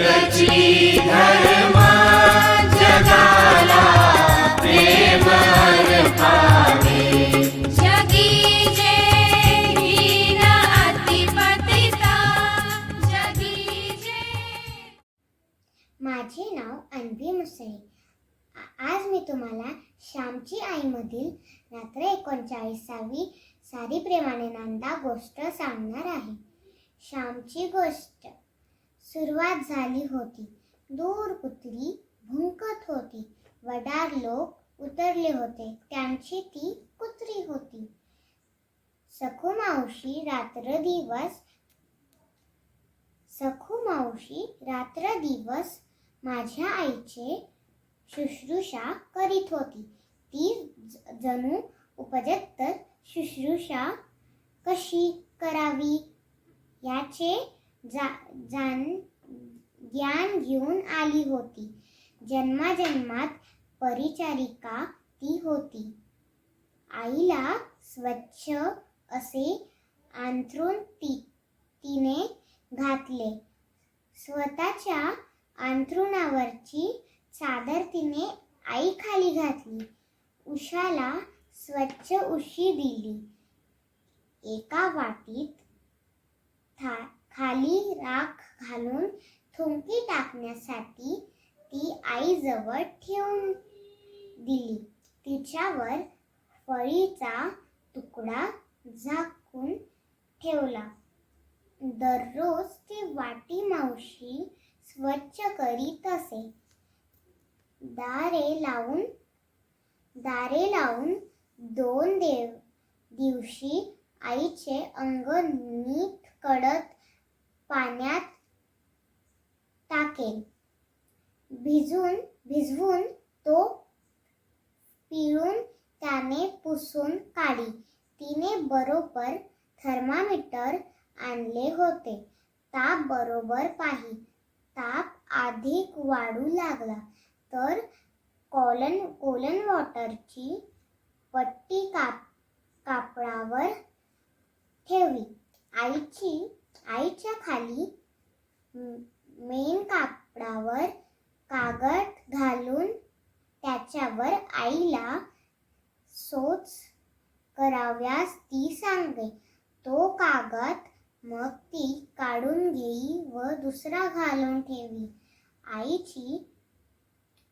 एकची धर्म जगाला प्रेम अर्पावे. जगी जे हीन अतिपतिता. जगी जे माझे नाव अन्वी मुसळे आज मी तुम्हाला श्यामची आईमधील रात्र एकोणचाळीसावी सारी प्रेमाने नांदा गोष्ट सांगणार आहे. श्यामची गोष्ट. सुरुवात झाली होती. दूर कुत्री भुंकत होती. वडार लोक उतरले होते. त्यांची ती कुत्री होती. सखू मावशी रात्र दिवस सखू मावशी रात्र दिवस माझ्या आईचे शुश्रूषा करीत होती. ती जणू उपजत शुश्रूषा कशी करावी? याचे जा जाण ज्ञान घेऊन आली होती. जन्माजन्मात परिचारिका ती होती. आईला स्वच्छ असे अंथरूण ती तिने घातले. स्वतःच्या अंथरुणावरची चादर तिने आई खाली घातली. उषाला स्वच्छ उशी दिली. एका वाटीत था खाली राख घालून थुंकी टाकण्यासाठी ती आईजवळ ठेवून दिली. तिच्यावर फळीचा तुकडा झाकून ठेवला. दररोज ती वाटी मावशी स्वच्छ करीत असे. दारे लावून दारे लावून दोन देव दिवशी आईचे अंग नीट कडत पाण्यात टाकेल. भिजून भिजवून तो पिळून त्याने पुसून काढी. तिने बरोबर थर्मामीटर आणले होते. ताप बरोबर पाही. ताप अधिक वाढू लागला तर कॉलन कोलन वॉटरची पट्टी काप कापडावर ठेवली आईची आईच्या खाली मेन कापडावर कागद घालून त्याच्यावर आईला सोच कराव्यास ती सांगे तो कागद मग ती काढून घेई व दुसरा घालून ठेवी. आईची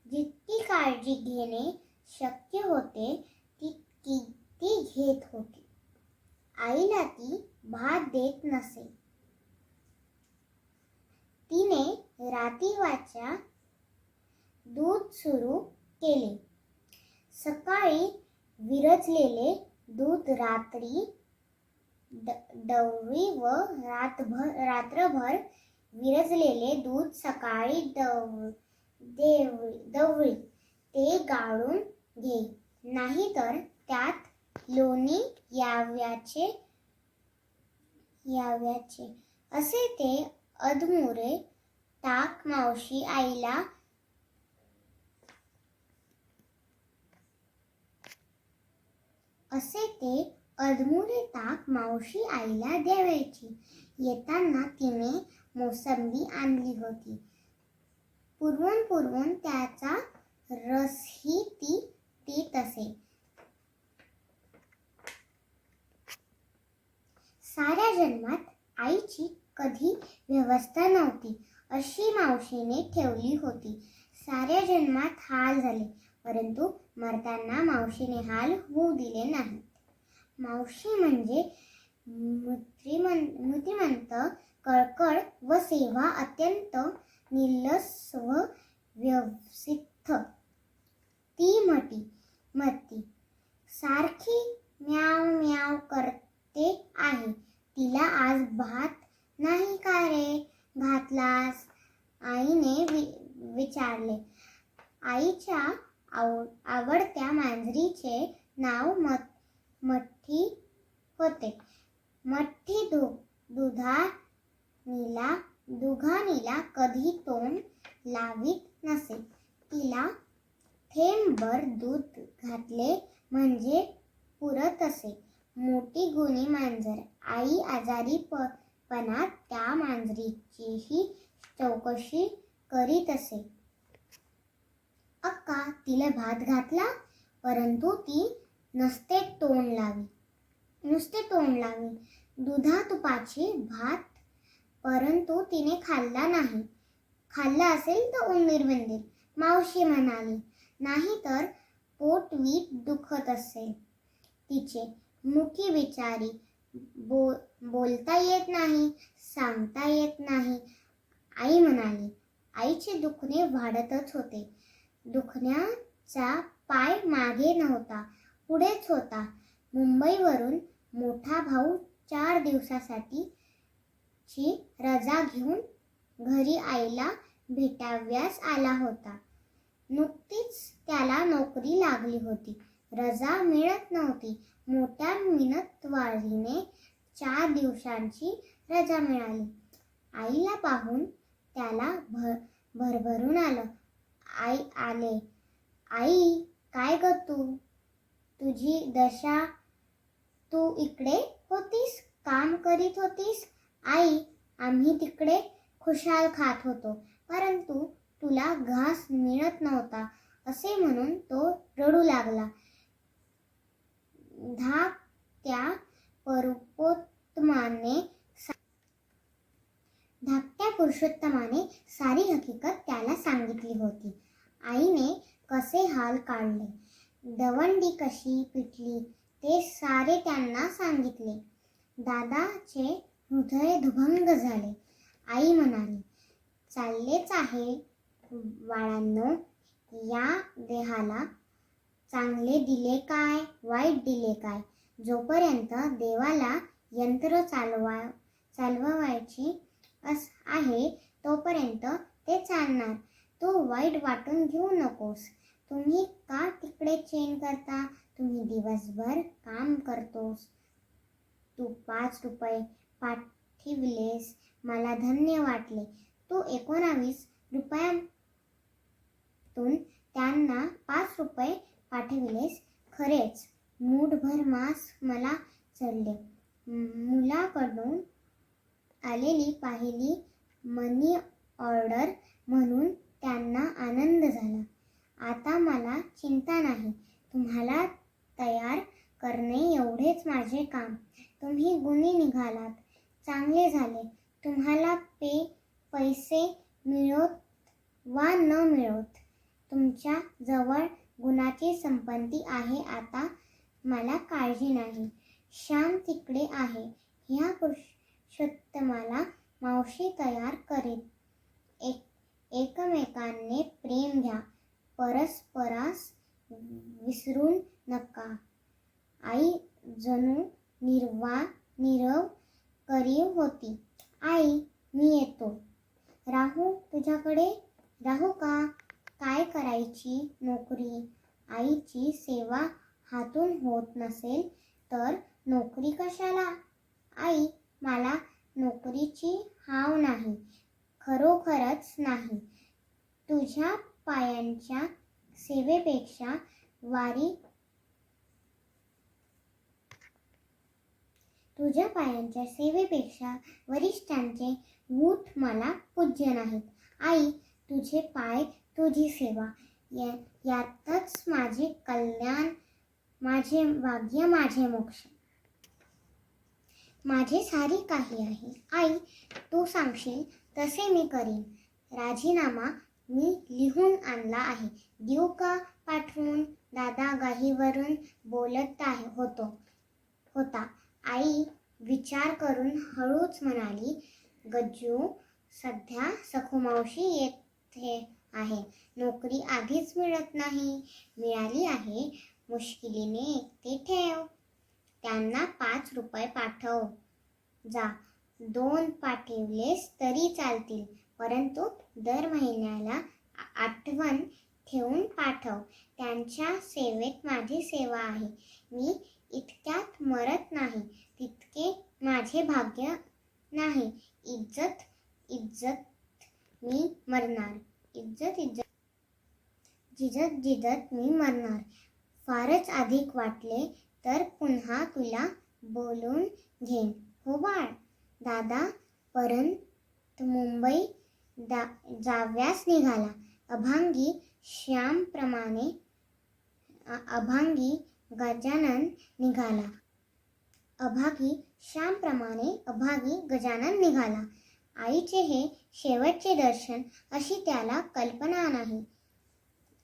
जितकी काळजी घेणे शक्य होते तितकी ती घेत होती. आईला ती भात देत नसे. तिने रातीवाच्या दूध सुरू केले. सकाळी विरजलेले दूध रात्री डवळी व रातभर रात्रभर विरजलेले दूध सकाळी दव देव दवळी ते गाळून घे. नाहीतर त्यात लोणी याव्याचे याव्याचे. असे ते अधमुरे ताक मावशी आईला. असे ते अधमुरे ताक मावशी आईला द्यावायची येताना तिने मोसंबी आणली होती. पुरवून पुरवून त्याचा रस ती पित असे साऱ्या जन्मात आईची कधी अवस्था नव्हती. अशी मावशीने ठेवली होती. साऱ्या जन्मात हाल झाले परंतु मरताना मावशीने हाल होऊ दिले नाहीत. मावशी म्हणजे मृत्रिमं कळकळ व सेवा अत्यंत निलस व व्यवसिद्ध. ती म्हटी मती सारखी म्याव म्याव करते आहे. तिला आज भात नाही का रे? घातलास? आईने वि विचारले. आईच्या आव आवडत्या मांजरीचे नाव मत मठ्ठी होते. मठ्ठी दु दुधा नीला दुघानीला कधी तोंड लावीत नसे. तिला थेंबभर दूध घातले म्हणजे पुरत असे मोठी गुणी मांजर. आई आजारी प पणात त्या मांजरीचीही चौकशी करीत असे. अक्का तिला भात घातला परंतु ती नसते तोंड लावी नुसते तोंड लावी. दुधा तुपाची भात परंतु तिने खाल्ला नाही. खाल्ला असेल तर उंदीर बिंदीर मावशी म्हणाली. नाही तर पोट वीट दुखत असेल. तिचे मुखी बिचारी बो बोलता येत नाही सांगता येत नाही. आई म्हणाली आईचे दुखणे वाढतच होते. दुखण्याचा पाय मागे नव्हता पुढेच होता. मुंबईवरून मोठा भाऊ चार दिवसासाठी ची रजा घेऊन घरी आईला भेटाव्यास आला होता. नुकतीच त्याला नोकरी लागली होती. रजा मिळत नव्हती. मोठ्या मिनतवारीने चार दिवसांची रजा मिळाली. आईला पाहून त्याला भर भरभरून आलं. आई आले आई काय ग तू? तुझी दशा तू इकडे होतीस? काम करीत होतीस? आई आम्ही तिकडे खुशाल खात होतो परंतु तुला घास मिळत नव्हता असे म्हणून तो रडू लागला. धाक त्या परुपोत्तमाने धाकट्या पुरुषोत्तमाने सारी हकीकत त्याला सांगितली होती. आईने कसे हाल काढले? दवंडी कशी पिटली ते सारे त्यांना सांगितले. दादाचे हृदय दुभंग झाले. आई म्हणाली चाललेच आहे बाळांनो या देहाला चांगले दिले काय वाईट दिले काय? जोपर्यंत देवाला यंत्र चालवा चालवायची अस आहे तोपर्यंत ते चालणार. तू वाईट वाटून घेऊ नकोस. तुम्ही का तिकडे चेन करता? तुम्ही दिवसभर काम करतोस. तू पाच रुपये पाठविलेस. मला धन्य वाटले. तू एकोणावीस रुपयातून त्यांना पाच रुपये पाठविलेस. खरेच मूठभर मांस मला चढले. मुलाकडून आलेली पाहिली मनी ऑर्डर म्हणून त्यांना आनंद झाला. आता मला चिंता नाही. तुम्हाला तयार करणे एवढेच माझे काम. तुम्ही गुणी निघालात. चांगले झाले. तुम्हाला पे पैसे मिळोत वा न मिळोत तुमच्या जवळ गुणाची संपत्ती आहे आता मला काळजी नाही. श्याम तिकडे आहे. ह्या पुरुषोत्तमाला मावशी तयार करीत एक एकमेकांनी प्रेम घ्या. परस्परास विसरून नका. आई जणू निर्वा निरव करीव होती. आई मी येतो. राहू तुझ्याकडे? राहू का? काय करायची नोकरी? आईची सेवा हातून होत नसेल तर नोकरी कशाला? आई मला नोकरीची हाव नाही खरोखरच नाही. तुझ्या पायांच्या सेवेपेक्षा वारी तुझ्या पायांच्या सेवेपेक्षा वरिष्ठांचे मूठ मला पूज्य नाहीत. आई तुझे पाय तुझी सेवा या यातच माझे कल्याण माझे भाग्य माझे मोक्ष. माझे सारी काही आहे. आई तू सांगशील तसे मी करीन. राजीनामा मी लिहून आणला आहे. देऊ का पाठवून? दादा गाहीवरून बोलत आहे होतो. होता. आई विचार करून हळूच म्हणाली गज्जू सध्या सखुमावशी येथे आहे. नोकरी आधीच मिळत नाही. मिळाली आहे. मुश्किलीने ते ठेव. त्यांना पाच रुपये पाठव. जा. दोन पाठवलेस तरी चालतील. परंतु दर महिन्याला आठवण ठेवून पाठव. त्यांच्या सेवेत माझी सेवा आहे. मी इतक्यात मरत नाही. तितके माझे भाग्य नाही. इज्जत इज्जत मी मरणार. इज्जत इज्जत. जिजत जिजत मी मरणार. फारच अधिक वाटले तर पुन्हा तुला बोलून घेईन. हो बाळ. दादा परंत मुंबई दा जाव्यास निघाला. अभांगी श्यामप्रमाणे अभांगी गजानन निघाला. अभागी श्यामप्रमाणे अभागी गजानन निघाला. आईचे हे शेवटचे दर्शन अशी त्याला कल्पना नाही.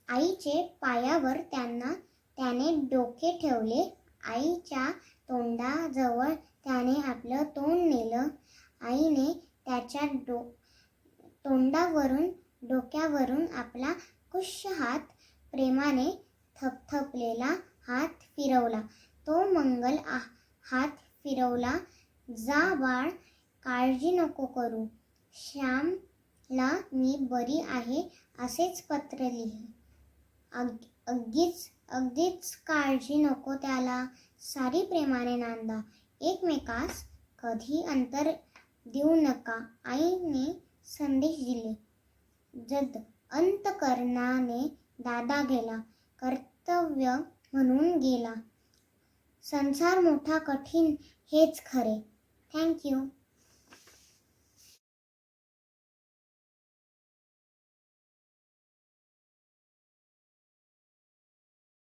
आईचे पायावर त्यांना त्याने डोके ठेवले. आईच्या तोंडाजवळ त्याने आपलं तोंड नेलं. आईने त्याच्या डो तोंडावरून डोक्यावरून आपला कुश हात प्रेमाने थपथपलेला हात फिरवला. तो मंगल आ- हात फिरवला. जा बाळ काळजी नको करू. श्यामला मी बरी आहे असेच पत्र लिहि अग अगदीच अगदीच काळजी नको त्याला. सारी प्रेमाने नांदा. एकमेकास कधी अंतर देऊ नका. आईने संदेश दिले. जद अंतकरणाने दादा गेला. कर्तव्य म्हणून गेला. संसार मोठा कठीण हेच खरे. थँक्यू